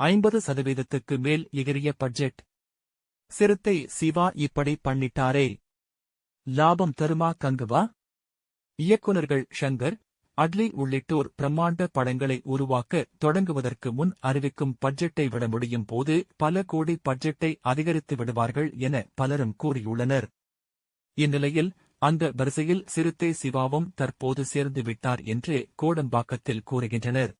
ஐம்பது சதவீதத்துக்கு மேல் எகிரிய பட்ஜெட். சிறுத்தை சிவா இப்படி பண்ணிட்டாரே. லாபம் தருமா கங்குவா? இயக்குனர்கள் ஷங்கர் அட்லி உள்ளிட்டோர் பிரம்மாண்ட படங்களை உருவாக்க தொடங்குவதற்கு முன் அறிவிக்கும் பட்ஜெட்டை விட முடியும் போது பல கோடி பட்ஜெட்டை அதிகரித்து விடுவார்கள் என பலரும் கூறியுள்ளனர். இந்நிலையில் அந்த வரிசையில் சிறுத்தை சிவாவும் தற்போது சேர்ந்து விட்டார் என்று கோடம்பாக்கத்தில் கூறுகின்றனர்.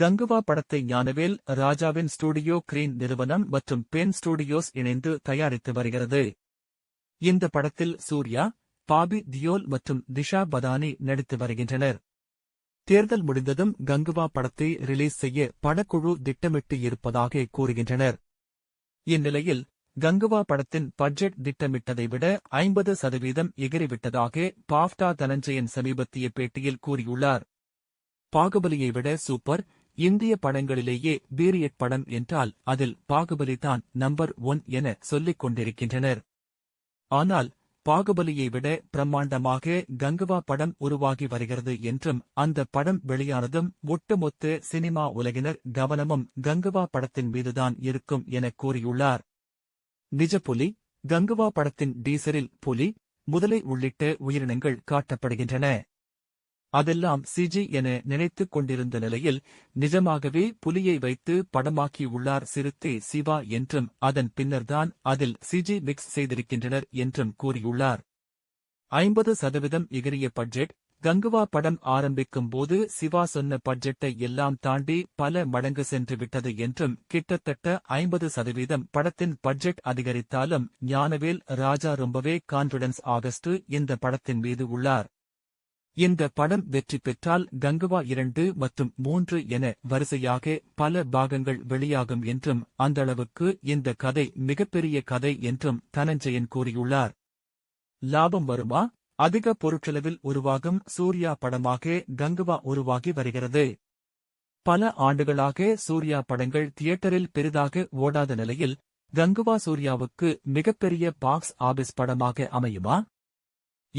கங்குவா படத்தை ஞானவேல் ராஜாவின் ஸ்டுடியோ கிரீன் நிறுவனம் மற்றும் பென் ஸ்டுடியோஸ் இணைந்து தயாரித்து வருகிறது. இந்த படத்தில் சூர்யா பாபி தியோல் மற்றும் திஷா பதானி நடித்து வருகின்றனர். தேர்தல் முடிந்ததும் கங்குவா படத்தை ரிலீஸ் செய்ய படக்குழு திட்டமிட்டு இருப்பதாக கூறுகின்றனர். இந்நிலையில் கங்குவா படத்தின் பட்ஜெட் திட்டமிட்டதை விட ஐம்பது சதவீதம் எகிறிவிட்டதாக பாப்டா தனஞ்சயன் சமீபத்திய பேட்டியில் கூறியுள்ளார். பாகுபலியை விட சூப்பர் இந்திய படங்களிலேயே பீரியட் படம் என்றால் அதில் பாகுபலி தான் நம்பர் ஒன் என சொல்லிக் கொண்டிருக்கின்றனர். ஆனால் பாகுபலியை விட பிரம்மாண்டமாக கங்குவா படம் உருவாகி வருகிறது என்றும் அந்த படம் வெளியானதும் ஒட்டுமொத்த சினிமா உலகினர் கவனமும் கங்குவா படத்தின் மீதுதான் இருக்கும் என கூறியுள்ளார். நிஜ புலி கங்குவா படத்தின் டீசரில் புலி முதலை உள்ளிட்ட உயிரினங்கள் காட்டப்படுகின்றன. அதெல்லாம் சிஜி என நினைத்துக் கொண்டிருந்த நிலையில் நிஜமாகவே புலியை வைத்து படமாக்கியுள்ளார் சிறுத்தை சிவா என்றும் அதன் பின்னர்தான் அதில் சிஜி மிக்ஸ் செய்திருக்கின்றனர் என்றும் கூறியுள்ளார். ஐம்பது சதவீதம் எகிரிய பட்ஜெட். கங்குவா படம் ஆரம்பிக்கும் போது சிவா சொன்ன பட்ஜெட்டை எல்லாம் தாண்டி பல மடங்கு சென்று விட்டது என்றும் கிட்டத்தட்ட ஐம்பது சதவீதம் படத்தின் பட்ஜெட் அதிகரித்தாலும் ஞானவேல் ராஜா ரொம்பவே கான்பிடன்ஸ் ஆகஸ்ட் இந்த படத்தின் மீது உள்ளார். இந்த படம் வெற்றி பெற்றால் கங்குவா இரண்டு மற்றும் மூன்று என வரிசையாக பல பாகங்கள் வெளியாகும் என்றும் அந்தளவுக்கு இந்த கதை மிகப்பெரிய கதை என்றும் தனஞ்சயன் கூறியுள்ளார். லாபம் வருமா? அதிக பொருட்செலவில் உருவாகும் சூர்யா படமாக கங்குவா உருவாகி வருகிறது. பல ஆண்டுகளாக சூர்யா படங்கள் தியேட்டரில் பெரிதாக ஓடாத நிலையில் கங்குவா சூர்யாவுக்கு மிகப்பெரிய பாக்ஸ் ஆபீஸ் படமாக அமையுமா?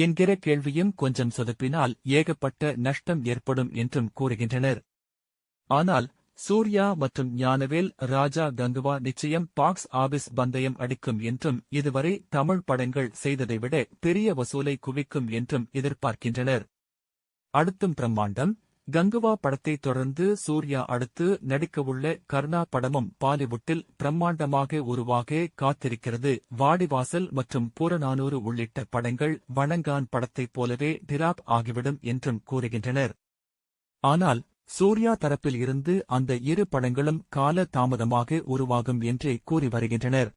என்கிற கேள்வியும் கொஞ்சம் சொதப்பினால் ஏகப்பட்ட நஷ்டம் ஏற்படும் என்றும் கூறுகின்றனர். ஆனால் சூர்யா மற்றும் ஞானவேல் ராஜா கங்குவா நிச்சயம் பாக்ஸ் ஆபீஸ் பந்தயம் அடிக்கும் என்றும் இதுவரை தமிழ் படங்கள் செய்ததை விட பெரிய வசூலை குவிக்கும் என்றும் எதிர்பார்க்கின்றனர். அடுத்தும் பிரம்மாண்டம். கங்குவா படத்தை தொடர்ந்து சூர்யா அடுத்து நடிக்கவுள்ள கர்ணா படமும் பாலிவுட்டில் பிரம்மாண்டமாக உருவாக காத்திருக்கிறது. வாடிவாசல் மற்றும் பூரநானூறு உள்ளிட்ட படங்கள் வணங்கான் படத்தைப் போலவே டிராப் ஆகிவிடும் என்றும் கூறுகின்றனர். ஆனால் சூர்யா தரப்பில் இருந்து அந்த இரு படங்களும் கால தாமதமாக உருவாகும் என்றே கூறி வருகின்றனர்.